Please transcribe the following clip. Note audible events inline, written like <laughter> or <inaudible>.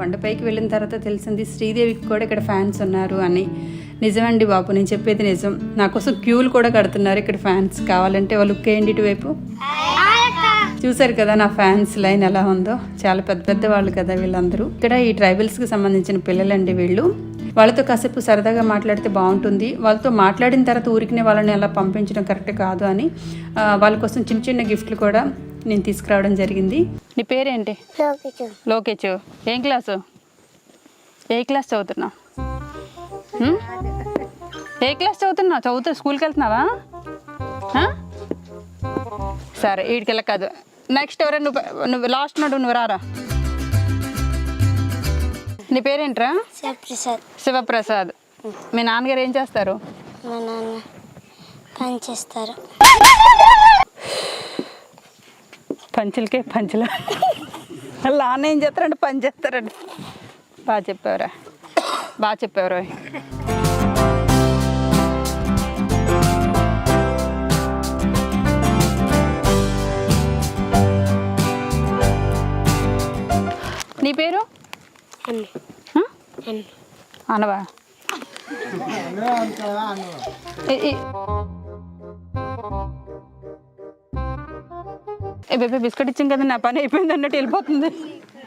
కొండపైకి వెళ్ళిన తర్వాత తెలిసింది శ్రీదేవికి కూడా ఇక్కడ ఫ్యాన్స్ ఉన్నారు అని. నిజమండి బాబు నేను చెప్పేది నిజం. నా కోసం క్యూలు కూడా కడుతున్నారు ఇక్కడ ఫ్యాన్స్. కావాలంటే వాళ్ళు ఏంటి ఇటువైపు. చూసారు కదా నా ఫ్యాన్స్ లైన్ ఎలా ఉందో? చాలా పెద్ద పెద్ద వాళ్ళు కదా వీళ్ళందరూ. ఇక్కడ ఈ ట్రైబల్స్కి సంబంధించిన పిల్లలండి వీళ్ళు. వాళ్ళతో కాసేపు సరదాగా మాట్లాడితే బాగుంటుంది. వాళ్ళతో మాట్లాడిన తర్వాత ఊరికినే వాళ్ళని అలా పంపించడం కరెక్ట్ కాదు అని వాళ్ళ కోసం చిన్న చిన్న గిఫ్ట్లు కూడా నేను తీసుకురావడం జరిగింది. నీ పేరేంటి? లోకిచు ఏం క్లాసు? ఏ క్లాస్ చదువుతున్నావు? ఏ క్లాస్ చదువుతున్నావు? చదువుతూ స్కూల్కి వెళ్తున్నావా? సరే వీడికి కాదు. నెక్స్ట్ ఎవరైనా నువ్వు నువ్వు లాస్ట్ నడు నువ్వు రారా? నీ పేరేంట్రా? శివప్రసాద్. శివప్రసాద్. మీ నాన్నగారు ఏం చేస్తారు? మా నాన్న పని చేస్తారు. <laughs> పంచులకే పంచుల. నాన్న ఏం చేస్తారంటే పని చేస్తారండి. బాగా చెప్పావురా. బాగా చెప్పావురా. నీ పేరు? అన్ను. ఆ? అన్ను. అనవా? ఏ- బేబీ బిస్కెట్ ఇచ్చాం కదా నా పని అయిపోయింది అన్నట్టు వెళ్ళిపోతుంది.